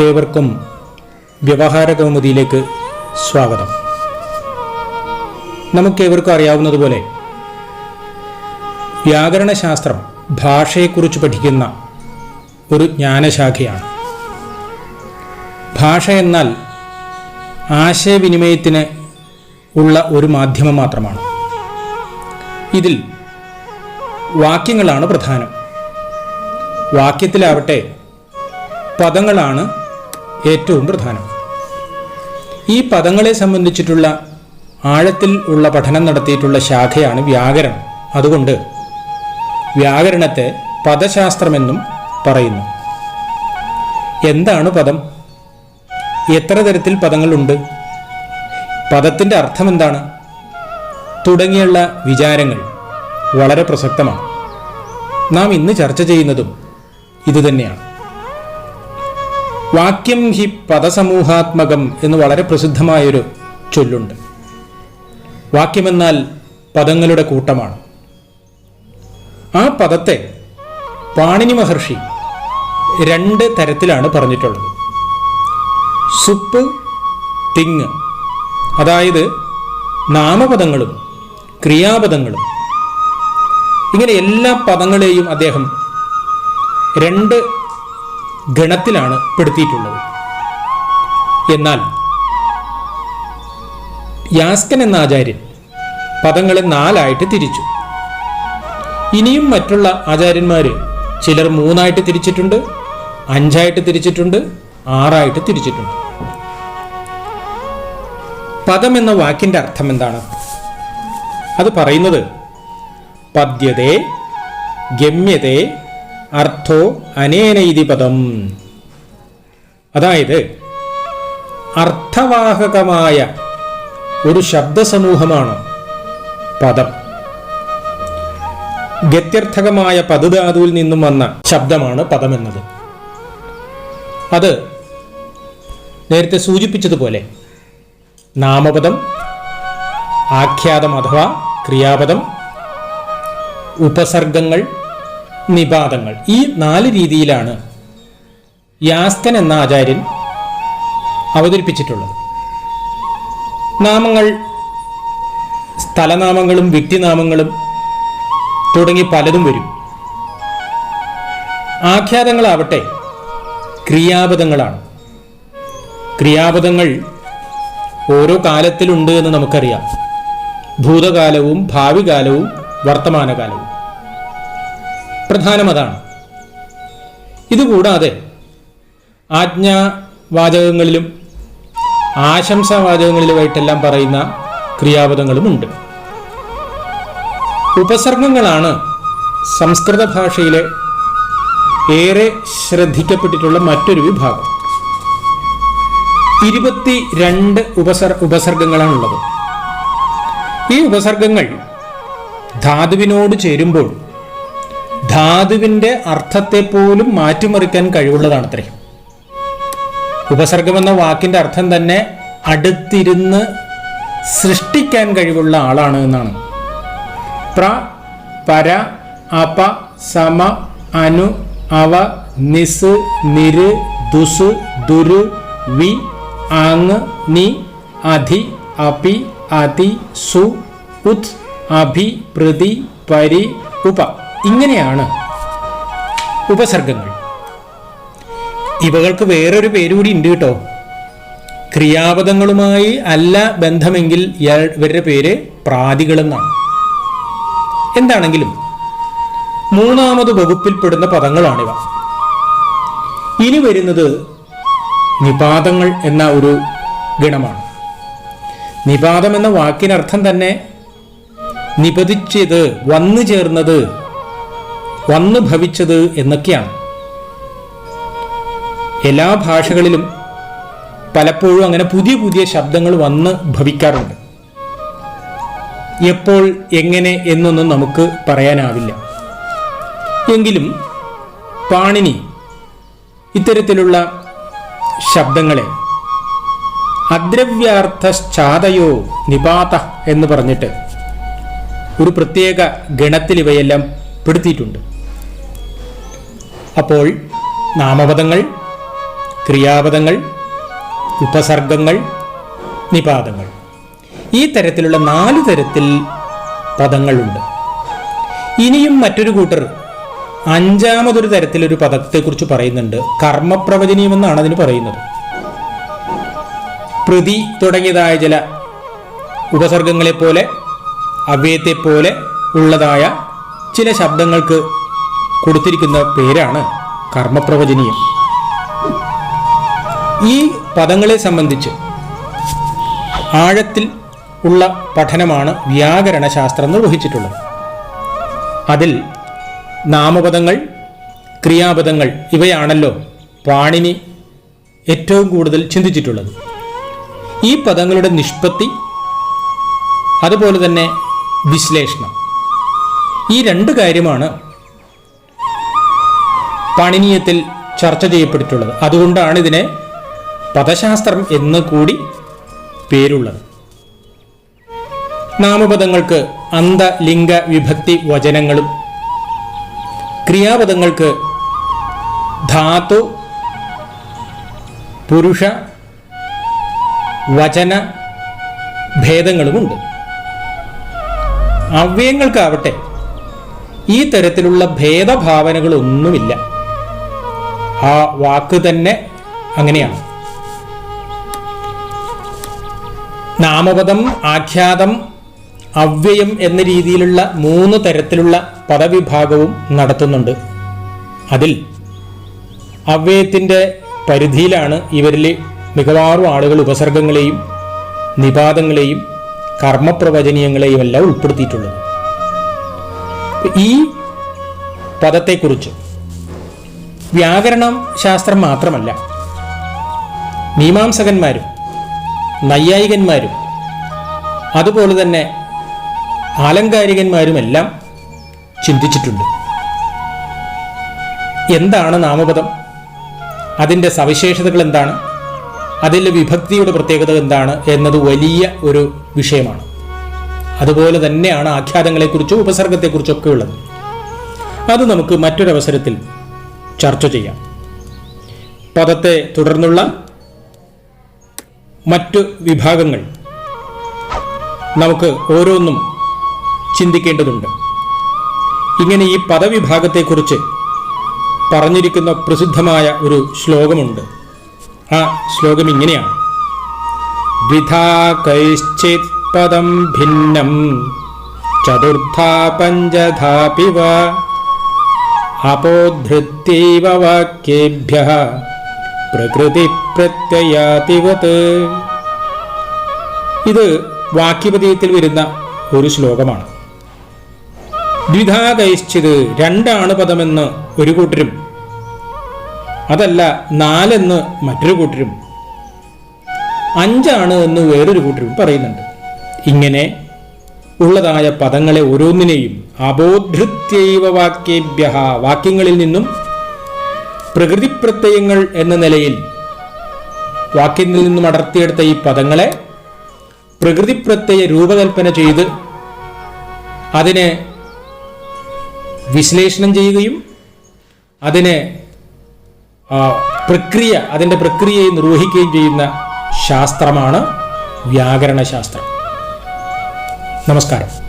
ഏവർക്കും വ്യവഹാര കൗമുദിയിലേക്ക് സ്വാഗതം. നമുക്കേവർക്കും അറിയാവുന്നതുപോലെ വ്യാകരണശാസ്ത്രം ഭാഷയെക്കുറിച്ച് പഠിക്കുന്ന ഒരു ജ്ഞാനശാഖയാണ്. ഭാഷ എന്നാൽ ആശയവിനിമയത്തിന് ഉള്ള ഒരു മാധ്യമം മാത്രമാണ്. ഇതിൽ വാക്യങ്ങളാണ് പ്രധാനം. വാക്യത്തിലാവട്ടെ പദങ്ങളാണ് ഏറ്റവും പ്രധാനം. ഈ പദങ്ങളെ സംബന്ധിച്ചിട്ടുള്ള ആഴത്തിൽ ഉള്ള പഠനം നടത്തിയിട്ടുള്ള ശാഖയാണ് വ്യാകരണം. അതുകൊണ്ട് വ്യാകരണത്തെ പദശാസ്ത്രമെന്നും പറയുന്നു. എന്താണ് പദം? എത്ര തരത്തിൽ പദങ്ങളുണ്ട്? പദത്തിന്റെ അർത്ഥം എന്താണ് തുടങ്ങിയുള്ള വിചാരങ്ങൾ വളരെ പ്രസക്തമാണ്. നാം ഇന്ന് ചർച്ച ചെയ്യുന്നതും ഇതുതന്നെയാണ്. വാക്യം ഹി പദസമൂഹാത്മകം എന്ന് വളരെ പ്രസിദ്ധമായൊരു ചൊല്ലുണ്ട്. വാക്യമെന്നാൽ പദങ്ങളുടെ കൂട്ടമാണ്. ആ പദത്തെ പാണിനി മഹർഷി രണ്ട് തരത്തിലാണ് പറഞ്ഞിട്ടുള്ളത്. സുപ്പ് തിങ് അതായത് നാമപദങ്ങളും ക്രിയാപദങ്ങളും. ഇങ്ങനെ എല്ലാ പദങ്ങളെയും അദ്ദേഹം രണ്ട് ഗണത്തിലാണ് പെടുത്തിയിട്ടുള്ളത്. എന്നാൽ യാസ്കൻ എന്ന ആചാര്യൻ പദങ്ങളെ നാലായിട്ട് തിരിച്ചു. ഇനിയും മറ്റുള്ള ആചാര്യന്മാർ ചിലർ മൂന്നായിട്ട് തിരിച്ചിട്ടുണ്ട് അഞ്ചായിട്ട് തിരിച്ചിട്ടുണ്ട് ആറായിട്ട് തിരിച്ചിട്ടുണ്ട്. പദം എന്ന വാക്കിന്റെ അർത്ഥം എന്താണ്? അത് പറയുന്നത് പദ്യതേ ഗമ്യതേ അർത്ഥോ അനേനൈതി പദം. അതായത് അർത്ഥവാഹകമായ ഒരു ശബ്ദസമൂഹമാണ് പദം. ഗത്യർത്ഥകമായ പദധാതുവിൽ നിന്നും വന്ന ശബ്ദമാണ് പദം എന്നത് അത് നേരത്തെ സൂചിപ്പിച്ചതുപോലെ നാമപദം ആഖ്യാതം അഥവാ ക്രിയാപദം ഉപസർഗങ്ങൾ നിപാതങ്ങൾ. ഈ നാല് രീതിയിലാണ് യാസ്കൻ എന്ന ആചാര്യൻ അവതരിപ്പിച്ചിട്ടുള്ളത്. നാമങ്ങൾ സ്ഥലനാമങ്ങളും വ്യക്തിനാമങ്ങളും തുടങ്ങി പലതും വരും. ആഖ്യാതങ്ങളാവട്ടെ ക്രിയാപദങ്ങളാണ്. ക്രിയാപദങ്ങൾ ഓരോ കാലത്തിലുണ്ട് എന്ന് നമുക്കറിയാം. ഭൂതകാലവും ഭാവി കാലവും വർത്തമാനകാലവും. പ്രധാനം അതാണ് ഇതുകൂടാതെ ആജ്ഞാവാചകങ്ങളിലും ആശംസാവാചകങ്ങളിലുമായിട്ടെല്ലാം പറയുന്ന ക്രിയാപദങ്ങളുമുണ്ട്. ഉപസർഗങ്ങളാണ് സംസ്കൃത ഭാഷയിലെ ഏറെ ശ്രദ്ധിക്കപ്പെട്ടിട്ടുള്ള മറ്റൊരു വിഭാഗം. ഇരുപത്തി രണ്ട് ഉപസർ ഉപസർഗങ്ങളാണുള്ളത്. ഈ ഉപസർഗങ്ങൾ ധാതുവിനോട് ചേരുമ്പോൾ ധാതുവിന്റെ അർത്ഥത്തെ പോലും മാറ്റിമറിക്കാൻ കഴിവുള്ളതാണത്രേ. ഉപസർഗം എന്ന വാക്കിന്റെ അർത്ഥം തന്നെ അടുത്തിരുന്ന് സൃഷ്ടിക്കാൻ കഴിവുള്ള ആളാണ് എന്നാണ്. പ്ര പര അപ സമ അനു അവ നിസ് നിര് ദുസ് ദുരു വി ആങ് നി അധി അപി അതി സു ഉത് അഭി പ്രതി പരി ഉപ. ഇങ്ങനെയാണ് ഉപസർഗങ്ങൾ. ഇവകൾക്ക് വേറൊരു പേരുകൂടി ഉണ്ട് കേട്ടോ. ക്രിയാപദങ്ങളുമായി അല്ല ബന്ധമെങ്കിൽ ഇവരുടെ പേര് പ്രാതികളെന്നാണ് എന്താണെങ്കിലും മൂന്നാമത് വകുപ്പിൽപ്പെടുന്ന പദങ്ങളാണിവ. ഇനി വരുന്നത് നിപാതങ്ങൾ എന്ന ഒരു ഗണമാണ്. നിപാതം എന്ന വാക്കിനർത്ഥം തന്നെ നിപതിച്ചത് വന്നു ചേർന്നത് വന്നു ഭവിച്ചത് എന്നൊക്കെയാണ്. എല്ലാ ഭാഷകളിലും പലപ്പോഴും അങ്ങനെ പുതിയ പുതിയ ശബ്ദങ്ങൾ വന്ന് ഭവിക്കാറുണ്ട്. എപ്പോൾ എങ്ങനെ എന്നൊന്നും നമുക്ക് പറയാനാവില്ല. എങ്കിലും പാണിനി ഇത്തരത്തിലുള്ള ശബ്ദങ്ങളെ അദ്രവ്യാർത്ഥശ്ചാതയോ നിപാത എന്ന് പറഞ്ഞിട്ട് ഒരു പ്രത്യേക ഗണത്തിൽ ഇവയെല്ലാം പെടുത്തിയിട്ടുണ്ട്. അപ്പോൾ നാമപദങ്ങൾ ക്രിയാപദങ്ങൾ ഉപസർഗങ്ങൾ നിപാതങ്ങൾ. ഈ തരത്തിലുള്ള നാല് തരത്തിൽ പദങ്ങളുണ്ട്. ഇനിയും മറ്റൊരു കൂട്ടർ അഞ്ചാമതൊരു തരത്തിലൊരു പദത്തെക്കുറിച്ച് പറയുന്നുണ്ട്. കർമ്മപ്രവചനീയമെന്നാണ് അതിന് പറയുന്നത്. പ്രതി തുടങ്ങിയതായ ചില ഉപസർഗങ്ങളെപ്പോലെ അവ്യയത്തെപ്പോലെ ഉള്ളതായ ചില ശബ്ദങ്ങൾക്ക് കൊടുത്തിരിക്കുന്ന പേരാണ് കർമ്മപ്രവചനീയം. ഈ പദങ്ങളെ സംബന്ധിച്ച് ആഴത്തിൽ ഉള്ള പഠനമാണ് വ്യാകരണ ശാസ്ത്രം നിർവഹിച്ചിട്ടുള്ളത്. അതിൽ നാമപദങ്ങൾ ക്രിയാപദങ്ങൾ ഇവയാണല്ലോ പാണിനി ഏറ്റവും കൂടുതൽ ചിന്തിച്ചിട്ടുള്ളത്. ഈ പദങ്ങളുടെ നിഷ്പത്തി അതുപോലെ തന്നെ വിശ്ലേഷണം. ഈ രണ്ട് കാര്യമാണ് പാണിനീയത്തിൽ ചർച്ച ചെയ്യപ്പെട്ടിട്ടുള്ളത്. അതുകൊണ്ടാണ് ഇതിനെ പദശാസ്ത്രം എന്ന് കൂടി പേരുള്ളത്. നാമപദങ്ങൾക്ക് അന്ത ലിംഗ വിഭക്തി വചനങ്ങളും ക്രിയാപദങ്ങൾക്ക് ധാതു പുരുഷ വചന ഭേദങ്ങളുമുണ്ട്. അവ്യയങ്ങൾക്കാവട്ടെ ഈ തരത്തിലുള്ള ഭേദഭാവനകളൊന്നുമില്ല. ആ വാക്ക് തന്നെ അങ്ങനെയാണ്. നാമപദം ആഖ്യാതം അവ്യയം എന്ന രീതിയിലുള്ള മൂന്ന് തരത്തിലുള്ള പദവിഭാഗവും നടത്തുന്നുണ്ട്. അതിൽ അവ്യയത്തിന്റെ പരിധിയിലാണ് ഇവരിൽ മിക്കവാറും ആളുകൾ ഉപസർഗങ്ങളെയും നിപാതങ്ങളെയും കർമ്മപ്രവചനീയങ്ങളെയും എല്ലാം ഉൾപ്പെടുത്തിയിട്ടുള്ളത്. ഈ പദത്തെക്കുറിച്ച് വ്യാകരണം ശാസ്ത്രം മാത്രമല്ല. മീമാംസകന്മാരും നൈയായികന്മാരും അതുപോലെ തന്നെ ആലങ്കാരികന്മാരുമെല്ലാം ചിന്തിച്ചിട്ടുണ്ട്. എന്താണ് നാമപദം? അതിന്റെ സവിശേഷതകൾ എന്താണ്? അതിലെ വിഭക്തിയുടെ പ്രത്യേകത എന്താണ് എന്നത് വലിയ ഒരു വിഷയമാണ്. അതുപോലെ തന്നെയാണ് ആഖ്യാതങ്ങളെക്കുറിച്ചും ഉപസർഗത്തെക്കുറിച്ചൊക്കെ ഉള്ളത്. അത് നമുക്ക് മറ്റൊരവസരത്തിൽ ചർച്ച ചെയ്യാം. പദത്തെ തുടർന്നുള്ള മറ്റു വിഭാഗങ്ങൾ നമുക്ക് ഓരോന്നും ചിന്തിക്കേണ്ടതുണ്ട്. ഇങ്ങനെ ഈ പദവിഭാഗത്തെക്കുറിച്ച് പറഞ്ഞിരിക്കുന്ന പ്രസിദ്ധമായ ഒരു ശ്ലോകമുണ്ട്. ആ ശ്ലോകം ഇങ്ങനെയാണ്. ദ്വിധാ കൈശ്ചിത് പദം ഭിന്നം ചതുർത്ഥാ പഞ്ചധാപി വ അപോധൃത്യൈവ വാക്യേഭ്യ പ്രകൃതി പ്രത്യയാതിവത് ഇത് വാക്യപതിയത്തിൽ വരുന്ന ഒരു ശ്ലോകമാണ്. ദ്വിധാകൈശ്ചിത് രണ്ടാണ് പദമെന്ന് ഒരു കൂട്ടരും അതല്ല നാലെന്ന് മറ്റൊരു കൂട്ടരും അഞ്ചാണ് എന്ന് വേറൊരു കൂട്ടരും പറയുന്നുണ്ട്. ഇങ്ങനെ ഉള്ളതായ പദങ്ങളെ ഓരോന്നിനെയും അബോധൃത്യൈവ വാക്യേഭ്യ വാക്യങ്ങളിൽ നിന്നും പ്രകൃതി പ്രത്യയങ്ങൾ എന്ന നിലയിൽ വാക്യത്തിൽ നിന്നും അടർത്തിയെടുത്ത ഈ പദങ്ങളെ പ്രകൃതി പ്രത്യയ രൂപകൽപ്പന ചെയ്ത് അതിനെ വിശ്ലേഷണം ചെയ്യുകയും അതിനെ പ്രക്രിയ അതിന്റെ പ്രക്രിയയെ നിർവഹിക്കുകയും ചെയ്യുന്ന ശാസ്ത്രമാണ് വ്യാകരണ ശാസ്ത്രം നമസ്കാരം.